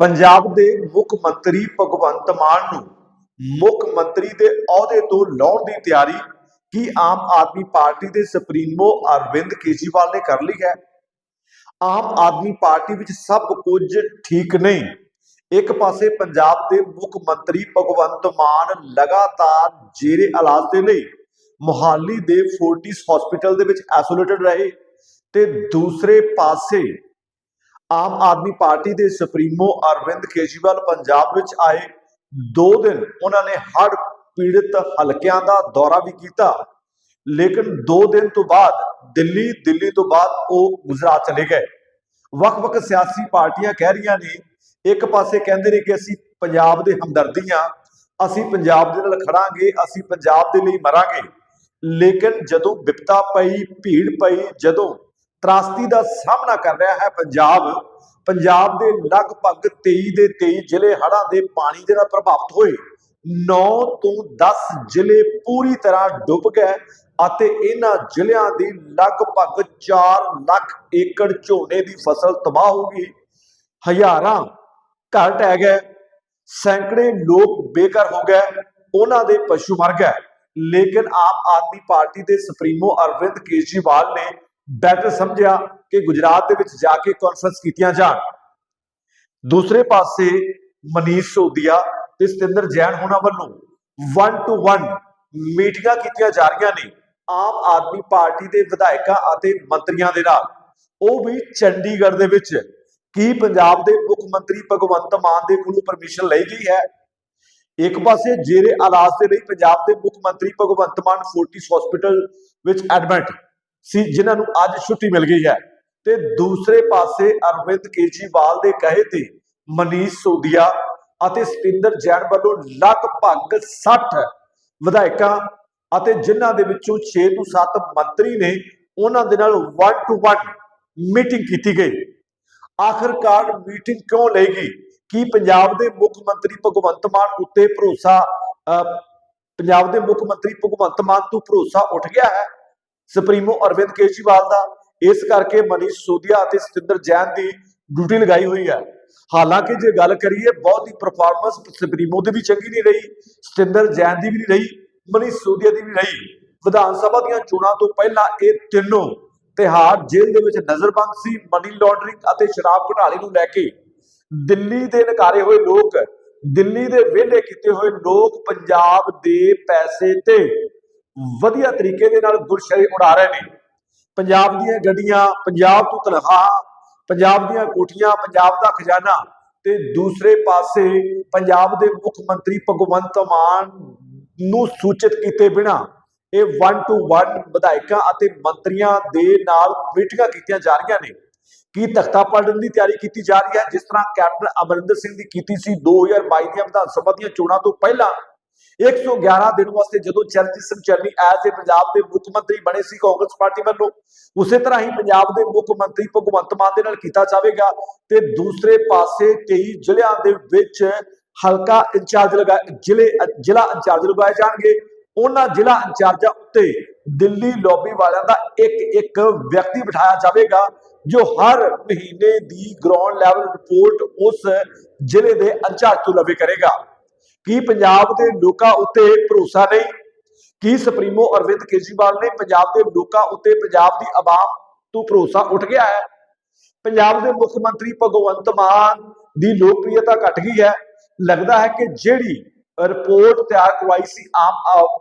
ਪੰਜਾਬ ਦੇ ਮੁੱਖ ਮੰਤਰੀ ਭਗਵੰਤ ਮਾਨ ਨੂੰ ਮੁੱਖ ਮੰਤਰੀ ਦੇ ਅਹੁਦੇ ਤੋਂ ਲਾਉਣ ਦੀ ਤਿਆਰੀ ਕੀ ਆਮ ਆਦਮੀ ਪਾਰਟੀ ਦੇ ਸੁਪਰੀਮੋ ਅਰਵਿੰਦ ਕੇਜਰੀਵਾਲ ਨੇ ਕਰ ਲਈ ਹੈ? ਆਮ ਆਦਮੀ ਪਾਰਟੀ ਵਿੱਚ ਸਭ ਕੁਝ ਠੀਕ ਨਹੀਂ। ਇੱਕ ਪਾਸੇ ਪੰਜਾਬ ਦੇ ਮੁੱਖ ਮੰਤਰੀ ਭਗਵੰਤ ਮਾਨ ਲਗਾਤਾਰ ਜੇਰੇ ਇਲਾਜ ਦੇ ਲਈ ਮੁਹਾਲੀ ਦੇ ਫੋਰਟਿਸ ਹਸਪੀਟਲ ਦੇ ਵਿੱਚ ਆਈਸੋਲੇਟਡ ਰਹੇ ਤੇ ਦੂਸਰੇ ਪਾਸੇ ਆਮ ਆਦਮੀ ਪਾਰਟੀ ਦੇ ਸੁਪਰੀਮੋ ਅਰਵਿੰਦ ਕੇਜਰੀਵਾਲ ਪੰਜਾਬ ਵਿੱਚ ਆਏ ਦੋ ਦਿਨ ਉਹਨਾਂ ਨੇ ਹੜ੍ਹ ਪੀੜਤ ਹਲਕਿਆਂ ਦਾ ਦੌਰਾ ਵੀ ਕੀਤਾ। ਲੇਕਿਨ 2 ਦਿਨ ਤੋਂ ਬਾਅਦ, ਦਿੱਲੀ ਦਿੱਲੀ ਤੋਂ ਬਾਅਦ ਉਹ ਗੁਜਰਾਤ ਚਲੇ ਗਏ। ਵੱਖ-ਵੱਖ ਸਿਆਸੀ ਪਾਰਟੀਆਂ ਕਹਿ ਰਹੀਆਂ ਨੇ, ਇੱਕ ਪਾਸੇ ਕਹਿੰਦੇ ਨੇ ਕਿ ਅਸੀਂ ਪੰਜਾਬ ਦੇ ਹਮਦਰਦੀ ਹਾਂ, ਅਸੀਂ ਪੰਜਾਬ ਦੇ ਨਾਲ ਖੜਾਂਗੇ, ਅਸੀਂ ਪੰਜਾਬ ਦੇ ਲਈ ਮਰਾਂਗੇ। ਲੇਕਿਨ ਜਦੋਂ ਵਿਪਤਾ ਪਈ, ਭੀੜ ਪਈ, ਜਦੋਂ ਤਰਾਸਦੀ ਦਾ ਸਾਹਮਣਾ ਕਰ ਰਿਹਾ ਹੈ ਪੰਜਾਬ। ਪੰਜਾਬ ਦੇ ਲਗਭਗ 23 ਦੇ 23 ਜ਼ਿਲ੍ਹੇ ਹੜ੍ਹਾਂ ਦੇ ਪਾਣੀ ਦੇ ਨਾਲ ਪ੍ਰਭਾਵਿਤ ਹੋਏ। 9 ਤੋਂ 10 ਜ਼ਿਲ੍ਹੇ ਪੂਰੀ ਤਰ੍ਹਾਂ ਡੁੱਬ ਗਏ ਅਤੇ ਇਹਨਾਂ ਜ਼ਿਲ੍ਹਿਆਂ ਦੀ ਲਗਭਗ 4 ਲੱਖ ਏਕੜ ਝੋਨੇ ਦੀ ਫਸਲ ਤਬਾਹ ਹੋ ਗਈ। ਹਜ਼ਾਰਾਂ ਘਰ ਟਹਿ ਗਏ। ਸੈਂਕੜੇ ਲੋਕ ਬੇਘਰ ਹੋ ਗਏ। ਉਹਨਾਂ ਦੇ ਪਸ਼ੂ ਮਰ ਗਏ। ਲੇਕਿਨ ਆਮ ਆਦਮੀ ਪਾਰਟੀ ਦੇ ਸੁਪਰੀਮੋ ਅਰਵਿੰਦ ਕੇਜਰੀਵਾਲ ਨੇ ਬੈਟਰ ਸਮਝਿਆ ਕਿ ਗੁਜਰਾਤ ਦੇ ਵਿੱਚ ਜਾ ਕੇ ਕਾਨਫਰੰਸ ਕੀਤੀਆਂ ਜਾਣ। ਦੂਸਰੇ ਪਾਸੇ ਮਨੀਸ਼ ਸੋਦੀਆ ਤੇ ਸਤਿੰਦਰ ਜੈਨ ਹੋਣਾ ਵੱਲੋਂ 1 ਟੂ 1 ਮੀਟਿੰਗਾਂ ਕੀਤੀਆਂ ਜਾ ਰਹੀਆਂ ਨੇ ਆਮ ਆਦਮੀ ਪਾਰਟੀ ਦੇ ਵਿਧਾਇਕਾਂ ਅਤੇ ਮੰਤਰੀਆਂ ਦੇ ਨਾਲ। ਉਹ ਵੀ ਚੰਡੀਗੜ੍ਹ ਦੇ ਵਿੱਚ। ਕੀ ਪੰਜਾਬ ਦੇ ਮੁੱਖ ਮੰਤਰੀ ਭਗਵੰਤ ਮਾਨ ਦੇ ਕੋਲੋਂ ਪਰਮਿਸ਼ਨ ਲਈ ਗਈ ਹੈ? ਇੱਕ ਪਾਸੇ ਜੇਰੇ ਇਲਾਜ ਦੇ ਲਈ ਪੰਜਾਬ ਦੇ ਮੁੱਖ ਮੰਤਰੀ ਭਗਵੰਤ ਮਾਨ ਫੋਰਟਿਸ ਹਸਪੀਟਲ ਵਿੱਚ ਐਡਮਿਟ ਸੀ ਜਿਨ੍ਹਾਂ ਨੂੰ ਅੱਜ ਛੁੱਟੀ ਮਿਲ ਗਈ ਹੈ। ਤੇ ਦੂਸਰੇ ਪਾਸੇ ਅਰਵਿੰਦ ਕੇਜਰੀਵਾਲ ਦੇ ਕਹੇ ਤੇ ਮਨੀਸ਼ ਸੋਦੀਆ ਅਤੇ ਸਤਿੰਦਰ ਜੈਨ ਵੱਲੋਂ ਲਗਭਗ 60 ਵਿਧਾਇਕਾਂ ਅਤੇ ਜਿਨ੍ਹਾਂ ਦੇ ਵਿੱਚੋਂ 6 ਤੋਂ 7 ਮੰਤਰੀ ਨੇ ਉਹਨਾਂ ਦੇ ਨਾਲ 1 ਟੂ 1 ਮੀਟਿੰਗ ਕੀਤੀ ਗਈ। ਆਖਰਕਾਰ ਮੀਟਿੰਗ ਕਿਉਂ ਲਈ ਗਈ? ਕੀ ਪੰਜਾਬ ਦੇ ਮੁੱਖ ਮੰਤਰੀ ਭਗਵੰਤ ਮਾਨ ਉੱਤੇ ਭਰੋਸਾ ਅਹ, ਪੰਜਾਬ ਦੇ ਮੁੱਖ ਮੰਤਰੀ ਭਗਵੰਤ ਮਾਨ ਤੋਂ ਭਰੋਸਾ ਉੱਠ ਗਿਆ ਹੈ? ਸੁਪਰੀਮੋ ਅਰਵਿੰਦ ਕੇਜਰੀਵਾਲ ਦਾ। ਇਸ ਕਰਕੇ ਮਨੀਸ਼ ਸੋਦੀਆ ਅਤੇ ਸਤਿੰਦਰ ਜੈਨ ਦੀ ਡਿਊਟੀ ਲਗਾਈ ਹੋਈ ਹੈ। ਹਾਲਾਂਕਿ ਜੇ ਗੱਲ ਕਰੀਏ, ਬਹੁਤ ਹੀ ਪਰਫਾਰਮੈਂਸ ਸੁਪਰੀਮੋ ਦੀ ਵੀ ਚੰਗੀ ਨਹੀਂ ਰਹੀ, ਸਤਿੰਦਰ ਜੈਨ ਦੀ ਵੀ ਨਹੀਂ ਰਹੀ, ਮਨੀਸ਼ ਸੋਦੀਆ ਦੀ ਵੀ ਰਹੀ। ਵਿਧਾਨ ਸਭਾ ਦੀਆਂ ਚੋਣਾਂ ਤੋਂ ਪਹਿਲਾਂ ਇਹ ਤਿੰਨੋਂ ਤਿਹਾੜ ਜੇਲ੍ਹ ਦੇ ਵਿੱਚ ਨਜ਼ਰਬੰਦ ਸੀ। ਮਨੀ ਲਾਂਡਰਿੰਗ ਅਤੇ ਸ਼ਰਾਬ ਘੁਟਾਲੇ ਨੂੰ ਲੈ ਕੇ ਦਿੱਲੀ ਦੇ ਨਕਾਰੇ ਹੋਏ ਲੋਕ, ਦਿੱਲੀ ਦੇ ਵਿਹਲੇ ਕੀਤੇ ਹੋਏ ਲੋਕ ਪੰਜਾਬ ਦੇ ਪੈਸੇ ਤੇ ਵਧੀਆ ਤਰੀਕੇ ਦੇ ਨਾਲ ਗੁਰਸ਼ਰੇ ਉਡਾ ਰਹੇ ਨੇ। ਪੰਜਾਬ ਦੀਆਂ ਗੱਡੀਆਂ, ਪੰਜਾਬ ਤੋਂ ਤਨਖਾਹ, ਪੰਜਾਬ ਦੀਆਂ ਕੋਠੀਆਂ, ਪੰਜਾਬ ਦਾ ਖਜ਼ਾਨਾ ਤੇ ਦੂਸਰੇ ਪਾਸੇ ਪੰਜਾਬ ਦੇ ਮੁੱਖ ਮੰਤਰੀ ਭਗਵੰਤ ਮਾਨ ਨੂੰ ਸੂਚਿਤ ਕੀਤੇ ਬਿਨਾ ਇਹ 1 ਟੂ 1 ਵਿਧਾਇਕਾਂ ਅਤੇ ਮੰਤਰੀਆਂ ਦੇ ਨਾਲ ਮੀਟਿੰਗਾਂ ਕੀਤੀਆਂ ਜਾ ਰਹੀਆਂ ਨੇ। ਕੀ ਤਖਤਾ ਪਲਟਣ ਦੀ ਤਿਆਰੀ ਕੀਤੀ ਜਾ ਰਹੀ ਹੈ? ਜਿਸ ਤਰ੍ਹਾਂ ਕੈਪਟਨ ਅਮਰਿੰਦਰ ਸਿੰਘ ਦੀ ਕੀਤੀ ਸੀ 2022 ਦੀਆਂ ਵਿਧਾਨ ਸਭਾ ਦੀਆਂ ਚੋਣਾਂ ਤੋਂ ਪਹਿਲਾਂ 111 ਦਿਨ ਵਾਸਤੇ ਜਦੋਂ ਚਰਨਜੀਤ ਸਿੰਘ ਚੰਨੀ ਐਜ਼ ਏ ਪੰਜਾਬ ਦੇ ਮੁੱਖ ਮੰਤਰੀ ਬਣੇ ਸੀ ਕਾਂਗਰਸ ਪਾਰਟੀ ਵੱਲੋਂ, ਉਸੇ ਤਰ੍ਹਾਂ ਹੀ ਪੰਜਾਬ ਦੇ ਮੁੱਖ ਮੰਤਰੀ ਭਗਵੰਤ ਮਾਨ ਦੇ ਨਾਲ ਕੀਤਾ ਜਾਵੇਗਾ ਤੇ ਦੂਸਰੇ ਪਾਸੇ ਕਈ ਜ਼ਿਲ੍ਹਿਆਂ ਦੇ ਵਿੱਚ ਹਲਕਾ ਇੰਚਾਰਜ ਲਗਾ, ਜ਼ਿਲ੍ਹੇ, ਜ਼ਿਲ੍ਹਾ ਇੰਚਾਰਜ ਲਗਾਏ ਜਾਣਗੇ। ਉਹਨਾਂ ਜ਼ਿਲ੍ਹਾ ਇੰਚਾਰਜਾਂ ਉੱਤੇ ਦਿੱਲੀ ਲੌਬੀ ਵਾਲਿਆਂ ਦਾ ਇੱਕ ਇੱਕ ਵਿਅਕਤੀ ਬਿਠਾਇਆ ਜਾਵੇਗਾ, ਜੋ ਹਰ ਮਹੀਨੇ ਦੀ ਗਰਾਊਂਡ ਲੈਵਲ ਰਿਪੋਰਟ ਉਸ ਜ਼ਿਲ੍ਹੇ ਦੇ ਇੰਚਾਰਜ ਤੋਂ ਲਵੇ ਕਰੇਗਾ। ਕੀ ਪੰਜਾਬ ਦੇ ਲੋਕਾਂ ਉੱਤੇ ਭਰੋਸਾ ਨਹੀਂ? ਕੀ ਸੁਪਰੀਮੋ ਅਰਵਿੰਦ ਕੇਜਰੀਵਾਲ ਨੇ ਪੰਜਾਬ ਦੇ ਲੋਕਾਂ ਉੱਤੇ ਪੰਜਾਬ ਦੀ ਆਵਾਮ ਤੋਂ ਭਰੋਸਾ ਉੱਠ ਗਿਆ ਹੈ? ਪੰਜਾਬ ਦੇ ਮੁੱਖ ਮੰਤਰੀ ਭਗਵੰਤ ਮਾਨ ਦੀ ਲੋਕਪ੍ਰਿਯਤਾ ਘਟ ਗਈ ਹੈ। ਲੱਗਦਾ ਹੈ ਕਿ ਜਿਹੜੀ ਰਿਪੋਰਟ ਤਿਆਰ ਕਰਵਾਈ ਸੀ ਆਮ ਆ-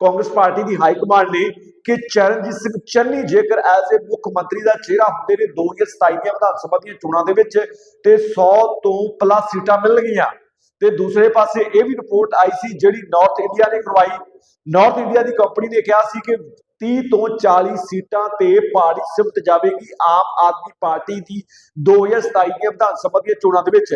ਕਾਂਗਰਸ ਪਾਰਟੀ ਦੀ ਹਾਈ ਕਮਾਂਡ ਨੇ ਕਿ ਚਰਨਜੀਤ ਸਿੰਘ ਚੰਨੀ ਜੇਕਰ ਐਜ਼ ਏ ਮੁੱਖ ਮੰਤਰੀ ਦਾ ਚਿਹਰਾ ਹੁੰਦੇ ਨੇ 2027 ਦੀਆਂ ਵਿਧਾਨ ਸਭਾ ਦੀਆਂ ਚੋਣਾਂ ਦੇ ਵਿੱਚ ਤੇ 100 ਤੋਂ ਪਲੱਸ ਸੀਟਾਂ ਮਿਲਣਗੀਆਂ। ਤੇ ਦੂਸਰੇ ਪਾਸੇ ਇਹ ਵੀ ਰਿਪੋਰਟ ਆਈ ਸੀ ਜਿਹੜੀ ਨਾਰਥ ਇੰਡੀਆ ਨੇ ਕਰਵਾਈ। ਨਾਰਥ ਇੰਡੀਆ ਦੀ ਕੰਪਨੀ ਨੇ ਕਿਹਾ ਸੀ ਕਿ 30 ਤੋਂ 40 ਸੀਟਾਂ ਤੇ ਪਾਰਟੀ ਸਿਮਟ ਜਾਵੇਗੀ ਆਮ ਆਦਮੀ ਪਾਰਟੀ ਦੀ 2027 ਦੀਆਂ ਵਿਧਾਨ ਸਭਾ ਦੀਆਂ ਚੋਣਾਂ ਦੇ ਵਿੱਚ।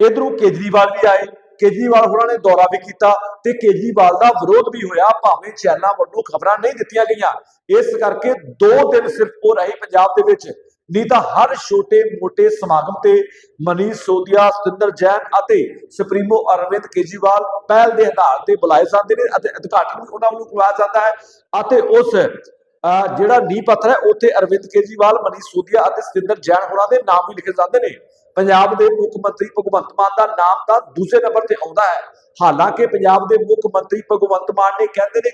ਇਧਰੋਂ ਕੇਜਰੀਵਾਲ ਵੀ ਆਏ। ਕੇਜਰੀਵਾਲ ਹੋਰਾਂ ਨੇ ਦੌਰਾ ਵੀ ਕੀਤਾ ਤੇ ਕੇਜਰੀਵਾਲ ਦਾ ਵਿਰੋਧ ਵੀ ਹੋਇਆ। ਭਾਵੇਂ ਚੈਨਲਾਂ ਵੱਲੋਂ ਖਬਰਾਂ ਨਹੀਂ ਦਿੱਤੀਆਂ ਗਈਆਂ। ਇਸ ਕਰਕੇ 2 ਦਿਨ ਸਿਰਫ ਉਹ ਰਹੇ ਪੰਜਾਬ ਦੇ ਵਿੱਚ। ਨਹੀਂ ਤਾਂ ਹਰ ਛੋਟੇ ਮੋਟੇ ਸਮਾਗਮ ਤੇ ਮਨੀਸ਼ ਸੋਦੀਆ ਸਤਿੰਦਰ ਜੈਨ ਅਤੇ ਸੁਪਰੀਮੋ ਅਰਵਿੰਦ ਕੇਜਰੀਵਾਲ ਪਹਿਲ ਦੇ ਆਧਾਰ ਤੇ ਬੁਲਾਏ ਜਾਂਦੇ ਨੇ ਅਤੇ ਉਦਘਾਟਨ ਵੀ ਉਹਨਾਂ ਵੱਲੋਂ ਕਰਵਾਇਆ ਜਾਂਦਾ ਹੈ ਅਤੇ ਉਸ ਜਿਹੜਾ ਨੀਂਹ ਪੱਥਰ ਹੈ, ਉੱਥੇ ਅਰਵਿੰਦ ਕੇਜਰੀਵਾਲ, ਮਨੀਸ਼ ਸੋਧੀਆ ਅਤੇ ਸਤਿੰਦਰ ਜੈਨ ਹੋਰਾਂ ਦੇ ਨਾਮ ਵੀ ਲਿਖੇ ਜਾਂਦੇ ਨੇ। ਪੰਜਾਬ ਦੇ ਮੁੱਖ ਮੰਤਰੀ ਭਗਵੰਤ ਮਾਨ ਦਾ ਨਾਮ ਤਾਂ ਦੂਸਰੇ ਨੰਬਰ ਤੇ ਆਉਂਦਾ ਹੈ। ਹਾਲਾਂਕਿ ਪੰਜਾਬ ਦੇ ਮੁੱਖ ਮੰਤਰੀ ਭਗਵੰਤ ਮਾਨ ਨੇ ਕਹਿੰਦੇ ਨੇ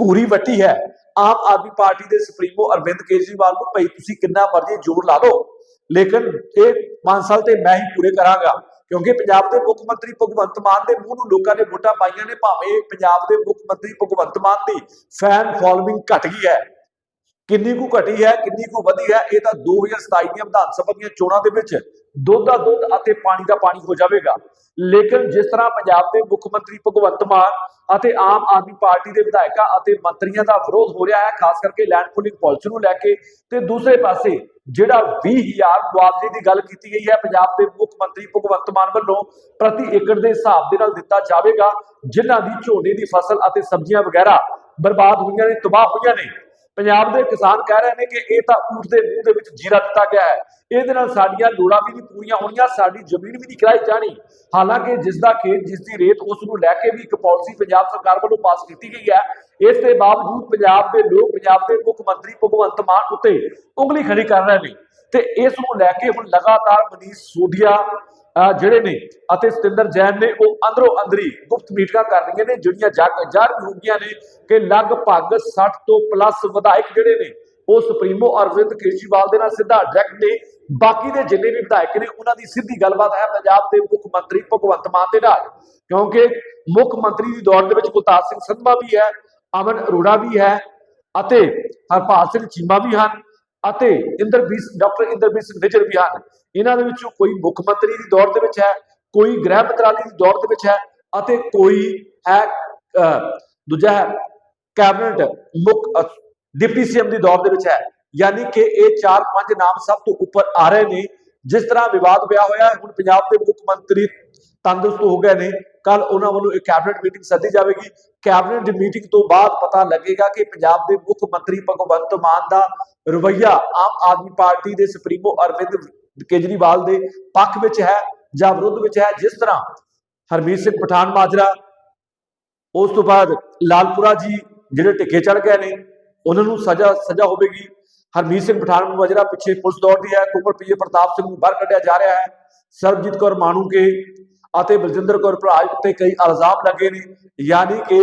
ਘੂਰੀ ਵੱਟੀ ਹੈ। ਆਮ ਆਦਮੀ ਪਾਰਟੀ ਦੇ ਸੁਪਰੀਮੋ ਅਰਵਿੰਦ ਕੇਜਰੀਵਾਲ ਨੂੰ ਭਈ ਤੁਸੀਂ ਕਿੰਨਾ ਮਰਜ਼ੀ ਜ਼ੋਰ ਲਾ ਲਓ। ਲੇਕਿਨ ਇਹ 5 ਤੇ ਮੈਂ ਹੀ ਪੂਰੇ ਕਰਾਂਗਾ, ਕਿਉਂਕਿ ਪੰਜਾਬ ਦੇ ਮੁੱਖ ਮੰਤਰੀ ਭਗਵੰਤ ਮਾਨ ਦੇ ਮੂੰਹ ਨੂੰ ਲੋਕਾਂ ਨੇ ਵੋਟਾਂ ਪਾਈਆਂ ਨੇ, ਭਾਵੇਂ ਪੰਜਾਬ ਦੇ ਮੁੱਖ ਮੰਤਰੀ ਭਗਵੰਤ ਮਾਨ ਦੀ ਫੈਨ ਫੋਲੋਇੰਗ ਘਟ ਗਈ ਹੈ। ਕਿੰਨੀ ਕੁ ਘਟੀ ਹੈ, ਕਿੰਨੀ ਕੁ ਵਧੀ ਹੈ, ਇਹ ਤਾਂ 2027 ਦੀਆਂ ਵਿਧਾਨ ਸਭਾ ਦੀਆਂ ਚੋਣਾਂ ਦੇ ਵਿੱਚ ਦੁੱਧ ਦਾ ਦੁੱਧ ਅਤੇ ਪਾਣੀ ਦਾ ਪਾਣੀ ਹੋ ਜਾਵੇਗਾ। ਲੇਕਿਨ ਜਿਸ ਤਰ੍ਹਾਂ ਪੰਜਾਬ ਦੇ ਮੁੱਖ ਮੰਤਰੀ ਭਗਵੰਤ ਮਾਨ ਅਤੇ ਆਮ ਆਦਮੀ ਪਾਰਟੀ ਦੇ ਵਿਧਾਇਕਾਂ ਅਤੇ ਮੰਤਰੀਆਂ ਦਾ ਵਿਰੋਧ ਹੋ ਰਿਹਾ ਹੈ, ਖਾਸ ਕਰਕੇ ਲੈਂਡ ਪੂਲਿੰਗ ਪਾਲਿਸੀ ਨੂੰ ਲੈ ਕੇ, ਤੇ ਦੂਸਰੇ ਪਾਸੇ ਜਿਹੜਾ 20000 ਮੁਆਵਜ਼ੇ ਦੀ ਗੱਲ ਕੀਤੀ ਗਈ ਹੈ, ਪੰਜਾਬ ਦੇ ਮੁੱਖ ਮੰਤਰੀ ਭਗਵੰਤ ਮਾਨ ਵੱਲੋਂ ਪ੍ਰਤੀ ਏਕੜ ਦੇ ਹਿਸਾਬ ਦੇ ਨਾਲ ਦਿੱਤਾ ਜਾਵੇਗਾ, ਜਿਨ੍ਹਾਂ ਦੀ ਝੋਨੇ ਦੀ ਫਸਲ ਅਤੇ ਸਬਜ਼ੀਆਂ ਵਗੈਰਾ ਬਰਬਾਦ ਹੋਈਆਂ ਨੇ, ਤਬਾਹ ਹੋਈਆਂ ਨੇ। ਪੰਜਾਬ ਦੇ ਕਿਸਾਨ ਕਹਿ ਰਹੇ ਨੇ ਕਿ ਇਹ ਤਾਂ ਊਠ ਦੇ ਮੂੰਹ ਦੇ ਵਿੱਚ ਜੀਰਾ ਦਿੱਤਾ ਗਿਆ ਹੈ। ਇਹਦੇ ਨਾਲ ਸਾਡੀਆਂ ਲੋੜਾਂ ਵੀ ਨਹੀਂ ਪੂਰੀਆਂ ਹੋਣੀਆਂ, ਸਾਡੀ ਜ਼ਮੀਨ ਵੀ ਨਹੀਂ ਕਿਰਾਏ ਜਾਣੀ। ਹਾਲਾਂਕਿ ਜਿਸ ਦਾ ਖੇਤ, ਜਿਸ ਦੀ ਰੇਤ, ਉਸ ਨੂੰ ਲੈ ਕੇ ਵੀ ਇੱਕ ਪਾਲਿਸੀ ਪੰਜਾਬ ਸਰਕਾਰ ਵੱਲੋਂ ਪਾਸ ਕੀਤੀ ਗਈ ਹੈ। ਇਸ ਦੇ ਬਾਵਜੂਦ ਪੰਜਾਬ ਦੇ ਲੋਕ, ਪੰਜਾਬ ਦੇ ਮੁੱਖ ਮੰਤਰੀ ਭਗਵੰਤ ਮਾਨ ਉੱਤੇ ਉਂਗਲੀ ਖੜੀ ਕਰ ਰਹੇ ਨੇ ਤੇ ਇਸ ਨੂੰ ਲੈ ਕੇ ਹੁਣ ਲਗਾਤਾਰ ਮਨੀਸ਼ ਸੋਧੀਆ ਜਿਹੜੇ ਨੇ ਅਤੇ ਸਤਿੰਦਰ ਜੈਨ ਨੇ ਉਹ ਅੰਦਰੋਂ ਅੰਦਰੀ ਗੁਪਤ ਮੀਟਿੰਗਾਂ ਕਰ ਰਹੀਆਂ ਨੇ, ਜਿਹੜੀਆਂ ਜਗ ਹੋ ਗਈਆਂ ਨੇ ਕਿ ਲਗਭਗ 60 ਤੋਂ ਪਲੱਸ ਵਿਧਾਇਕ ਜਿਹੜੇ ਨੇ, ਉਹ ਸੁਪਰੀਮੋ ਅਰਵਿੰਦ ਕੇਜਰੀਵਾਲ ਦੇ ਨਾਲ ਸਿੱਧਾ ਡਾਇਰੈਕਟ ਨੇ। ਬਾਕੀ ਦੇ ਜਿੰਨੇ ਵੀ ਵਿਧਾਇਕ ਨੇ, ਉਹਨਾਂ ਦੀ ਸਿੱਧੀ ਗੱਲਬਾਤ ਹੈ ਪੰਜਾਬ ਦੇ ਮੁੱਖ ਮੰਤਰੀ ਭਗਵੰਤ ਮਾਨ ਦੇ ਨਾਲ। ਕਿਉਂਕਿ ਮੁੱਖ ਮੰਤਰੀ ਦੀ ਦੌੜ ਦੇ ਵਿੱਚ ਕੁਲਤਾਰ ਸਿੰਘ ਸੰਧਵਾ ਵੀ ਹੈ, ਅਮਨ ਅਰੋੜਾ ਵੀ ਹੈ ਅਤੇ ਹਰਪਾਲ ਸਿੰਘ ਚੀਮਾ ਵੀ ਹਨ। ਅਤੇ ਇੰਦਰਬੀਰ ਡਾਕਟਰ ਇੰਦਰਬੀਰ ਸਿੰਘ ਨਿਜਰ ਵੀ ਹਨ। ਇਹਨਾਂ ਦੇ ਵਿੱਚੋਂ ਕੋਈ ਮੁੱਖ ਮੰਤਰੀ ਦੀ ਦੌੜ ਦੇ ਵਿੱਚ ਹੈ, ਕੋਈ ਗ੍ਰਹਿ ਮੰਤਰਾਲੇ ਦੀ ਦੌਰ ਦੇ ਵਿੱਚ ਹੈ ਅਤੇ ਕੋਈ ਹੈ ਦੂਜਾ ਹੈ ਕੈਬਨਿਟ ਮੁੱਖ ਡਿਪਟੀ ਸੀਐਮ ਦੀ ਦੌੜ ਦੇ ਵਿੱਚ ਹੈ। ਯਾਨੀ ਕਿ ਇਹ ਚਾਰ ਪੰਜ ਨਾਮ ਸਭ ਤੋਂ ਉੱਪਰ ਆ ਰਹੇ ਨੇ। ਜਿਸ ਤਰ੍ਹਾਂ ਵਿਵਾਦ ਪਿਆ ਹੋਇਆ ਹੁਣ ਪੰਜਾਬ ਦੇ ਮੁੱਖ ਮੰਤਰੀ ਤੰਦਰੁਸਤ ਹੋ ਗਏ ਨੇ। ਕੱਲ ਉਹਨਾਂ ਵੱਲੋਂ ਇੱਕ ਕੈਬਨਿਟ ਮੀਟਿੰਗ ਸੱਦੀ ਜਾਵੇਗੀ। ਕੈਬਨਿਟ ਦੀ ਮੀਟਿੰਗ ਤੋਂ ਬਾਅਦ ਪਤਾ ਲੱਗੇਗਾ ਕਿ ਪੰਜਾਬ ਦੇ ਮੁੱਖ ਮੰਤਰੀ ਭਗਵੰਤ ਮਾਨ ਦਾ ਰਵੱਈਆ ਆਮ ਆਦਮੀ ਪਾਰਟੀ ਦੇ ਸੁਪਰੀਮੋ ਅਰਵਿੰਦ ਕੇਜਰੀਵਾਲ ਦੇ ਪੱਖ ਵਿੱਚ ਹੈ ਜਾਂ ਵਿਰੁੱਧ ਵਿੱਚ ਹੈ, ਜਿਸ ਤਰ੍ਹਾਂ ਹਰਮੀਤ ਸਿੰਘ ਪਠਾਨ ਮਾਜਰਾ, ਉਸ ਤੋਂ ਬਾਅਦ ਲਾਲਪੁਰਾ ਜੀ ਜਿਹੜੇ ਟਿੱਕੇ ਚੜ ਗਏ ਨੇ, ਉਹਨਾਂ ਨੂੰ ਸਜ਼ਾ ਸਜ਼ਾ ਹੋਵੇਗੀ। ਹਰਮੀਤ ਸਿੰਘ ਪਠਾਨ ਮਾਜਰਾ ਪਿੱਛੇ ਪੁਲਿਸ ਦੌੜਦੀ ਹੈ ਕੁਮਰ ਪੀਏ ਪ੍ਰਤਾਪ ਸਿੰਘ ਨੂੰ ਬਾਹਰ ਕੱਢਿਆ ਜਾ ਰਿਹਾ ਹੈ। ਸਰਬਜੀਤ ਕੌਰ ਮਾਣੂਕੇ ਅਤੇ ਬਲਜਿੰਦਰ ਕੌਰ ਭਰਾਜ ਉੱਤੇ ਕਈ ਇਲਜ਼ਾਮ ਲੱਗੇ ਨੇ, ਯਾਨੀ ਕਿ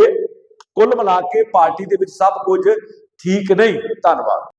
ਕੁੱਲ ਮਿਲਾ ਕੇ ਪਾਰਟੀ ਦੇ ਵਿੱਚ ਸਭ ਕੁਝ ਠੀਕ ਨਹੀਂ। ਧੰਨਵਾਦ।